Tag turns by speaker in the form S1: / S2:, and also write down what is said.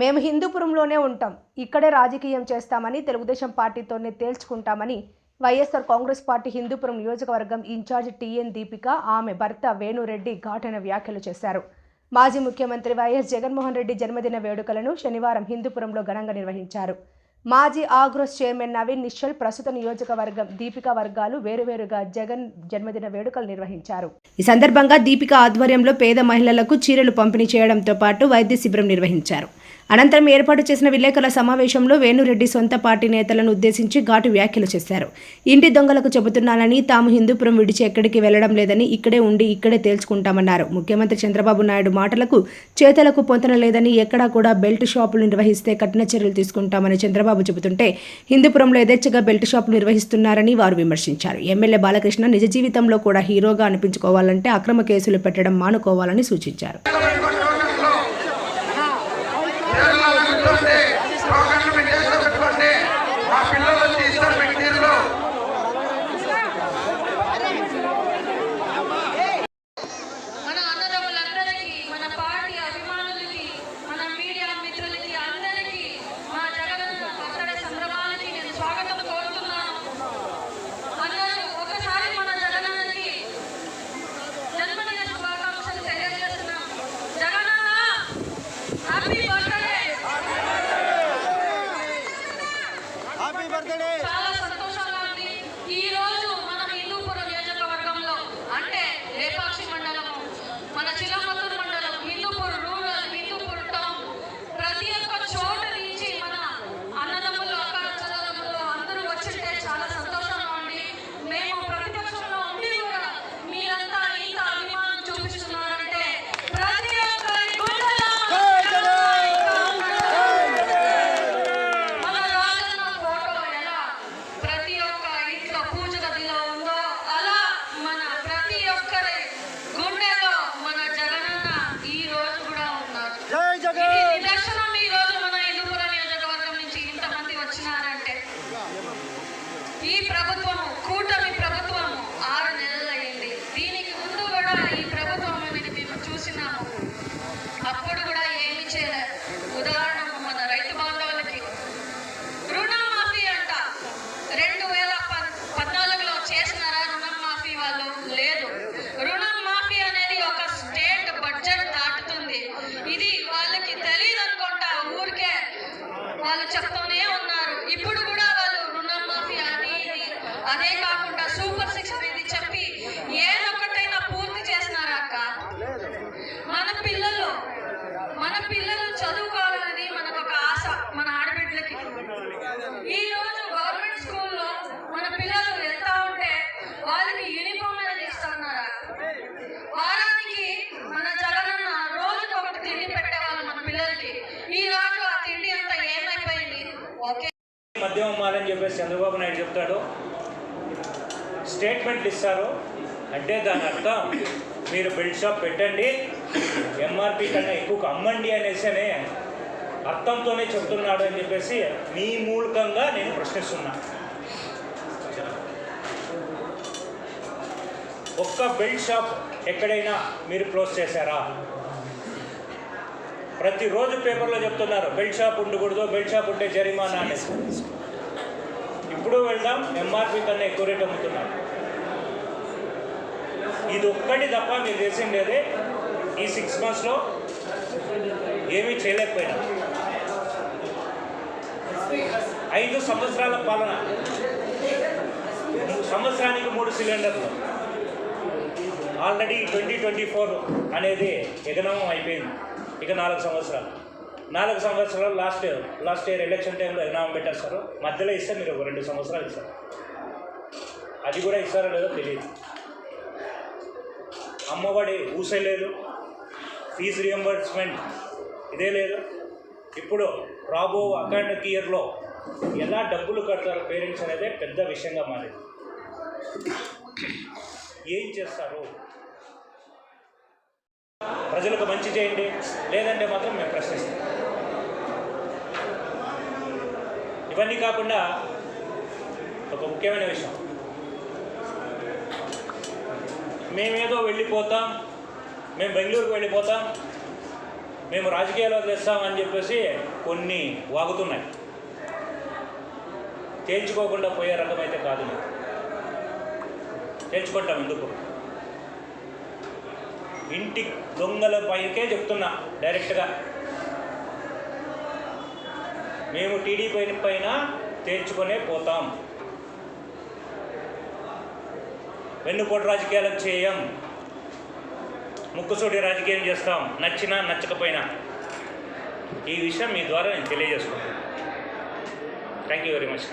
S1: మేము హిందూపురంలోనే ఉంటాం. ఇక్కడే రాజకీయం చేస్తామని తెలుగుదేశం పార్టీతోనే తేల్చుకుంటామని వైఎస్ఆర్ కాంగ్రెస్ పార్టీ హిందూపురం నియోజకవర్గం ఇన్ఛార్జ్ టీఎన్ దీపిక ఆమె భర్త వేణురెడ్డి ఘాటైన వ్యాఖ్యలు చేశారు. మాజీ ముఖ్యమంత్రి వైఎస్ జగన్మోహన్ రెడ్డి జన్మదిన వేడుకలను శనివారం హిందూపురంలో ఘనంగా నిర్వహించారు. మాజీ ఆగ్రోస్ చైర్మన్ నవీన్ నిశ్చల్ ప్రస్తుత నియోజకవర్గం దీపిక వర్గాలు వేరువేరుగా జగన్ జన్మదిన వేడుకలు నిర్వహించారు. ఈ సందర్భంగా దీపిక ఆధ్వర్యంలో పేద మహిళలకు చీరలు పంపిణీ చేయడంతో పాటు వైద్య శిబిరం నిర్వహించారు. అనంతరం ఏర్పాటు చేసిన విలేకరుల సమావేశంలో వేణురెడ్డి సొంత పార్టీ నేతలను ఉద్దేశించి ఘాటు వ్యాఖ్యలు చేశారు. ఇంటి దొంగలకు చెబుతున్నానని తాము హిందూపురం విడిచి ఎక్కడికి వెళ్ళడం లేదని ఇక్కడే ఉండి ఇక్కడే తేల్చుకుంటామన్నారు. ముఖ్యమంత్రి చంద్రబాబు నాయుడు మాటలకు చేతలకు పొంతన లేదని ఎక్కడా కూడా బెల్ట్ షాపులు నిర్వహిస్తే కఠిన చర్యలు తీసుకుంటామని చంద్రబాబు చెబుతుంటే హిందూపురంలో యథేచ్ఛగా బెల్ట్ షాపులు నిర్వహిస్తున్నారని వారు విమర్శించారు. ఎమ్మెల్యే బాలకృష్ణ నిజ జీవితంలో కూడా హీరోగా అనిపించుకోవాలంటే అక్రమ కేసులు పెట్టడం మానుకోవాలని సూచించారు.
S2: ఈ ప్రభుత్వము ఈ రోజు గవర్నమెంట్ స్కూల్లో మన పిల్లలు వెళ్తా ఉంటే వాళ్ళకి యూనిఫామ్ అనేది ఇస్తున్నారా వారానికి మన జగనన్న రోజుకి ఒకటి తిండి పెట్టేవాళ్ళు మన పిల్లలకి. ఈ రోజు ఆ తిండి అంతా ఏమైపోయింది? ఓకే.
S3: మద్యం అమ్మాలని చెప్పేసి చంద్రబాబు నాయుడు చెప్తాడు. స్టేట్మెంట్లు ఇస్తారు. అంటే దాని అర్థం మీరు బెల్ట్ షాప్ పెట్టండి. ఎంఆర్పి కన్నా ఎక్కువ అమ్మండి అనేసనే అర్థంతోనే చెప్తున్నాడు అని చెప్పేసి మీ మూలకంగా నేను ప్రశ్నిస్తున్నా. ఒక్క బెల్ట్ షాప్ ఎక్కడైనా మీరు క్లోజ్ చేశారా? ప్రతిరోజు పేపర్లో చెప్తున్నారు బెల్ట్ షాప్ ఉండకూడదు బెల్ట్ షాప్ ఉంటే జరిమానా అనేసి ఇప్పుడు వెళ్దాం ఎంఆర్పి కన్నా ఎక్కువ రేట్ అమ్ముతున్నారు. ఇది ఒక్కటి తప్ప మీరు చేసిండేదే ఈ సిక్స్ మంత్స్లో ఏమీ చేయలేకపోయినా. ఐదు సంవత్సరాల పాలన. సంవత్సరానికి మూడు సిలిండర్లు. ఆల్రెడీ ట్వంటీ ట్వంటీ ఫోర్ అనేది ఎగనమం అయిపోయింది. ఇక నాలుగు సంవత్సరాలు. నాలుగు సంవత్సరాలు last year last year election టైంలో ఎగనామం పెట్టేస్తారు. మధ్యలో ఇస్తే మీరు ఒక రెండు సంవత్సరాలు ఇస్తారు. అది కూడా ఇస్తారో లేదో తెలియదు. అమ్మఒడి ఊసే లేదు. ఫీజు రియంబర్స్మెంట్ ఇదే లేదు. ఇప్పుడు రాబో అకాడమిక్ ఇయర్లో ఎలా డబ్బులు కడతారు పేరెంట్స్ అనేదే పెద్ద విషయంగా మారింది. ఏం చేస్తారు? ప్రజలకు మంచి చేయండి. లేదంటే మాత్రం మేము ప్రశ్నిస్తాం. ఇవన్నీ కాకుండా ఒక ముఖ్యమైన విషయం. మేమేదో వెళ్ళిపోతాం. మేము బెంగళూరుకు వెళ్ళిపోతాం. మేము రాజకీయాల్లో తెస్తామని చెప్పేసి కొన్ని వాగుతున్నాయి. తేల్చుకోకుండా పోయే రకం అయితే కాదు మేము. తేల్చుకుంటాం ఎందుకు? ఇంటి దొంగల పైకే చెప్తున్నా డైరెక్ట్గా. మేము టీడీపీ పైన తేల్చుకునే పోతాం. వెన్నుపోటు రాజకీయాలకు చేయం. ముక్కుసూటి రాజకీయం చేస్తాం. నచ్చినా నచ్చకపోయినా. ఈ విషయం మీ ద్వారా నేను తెలియజేసుకుంటాను థ్యాంక్ యూ వెరీ మచ్